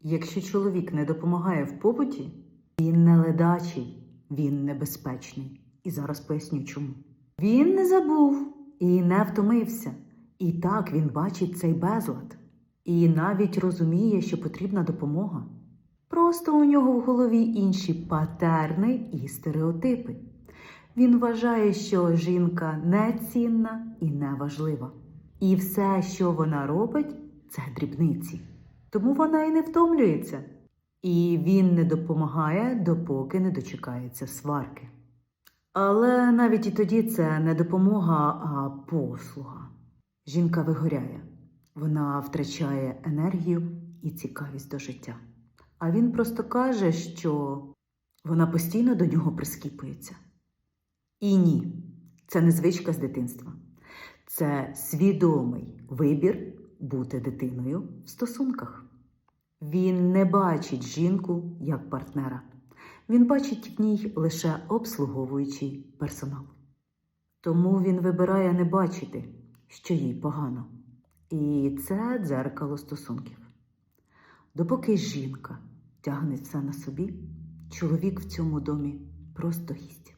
Якщо чоловік не допомагає в побуті, він не ледачий, він небезпечний. І зараз поясню чому. Він не забув і не втомився. І так він бачить цей безлад. І навіть розуміє, що потрібна допомога. Просто у нього в голові інші патерни і стереотипи. Він вважає, що жінка нецінна і неважлива. І все, що вона робить, це дрібниці. Тому вона і не втомлюється. І він не допомагає, допоки не дочекається сварки. Але навіть і тоді це не допомога, а послуга. Жінка вигоряє, вона втрачає енергію і цікавість до життя. А він просто каже, що вона постійно до нього прискіпується. І ні, це не звичка з дитинства. Це свідомий вибір бути дитиною в стосунках. Він не бачить жінку як партнера. Він бачить в ній лише обслуговуючий персонал. Тому він вибирає не бачити, що їй погано. І це дзеркало стосунків. Допоки жінка тягне все на собі, чоловік в цьому домі просто гість.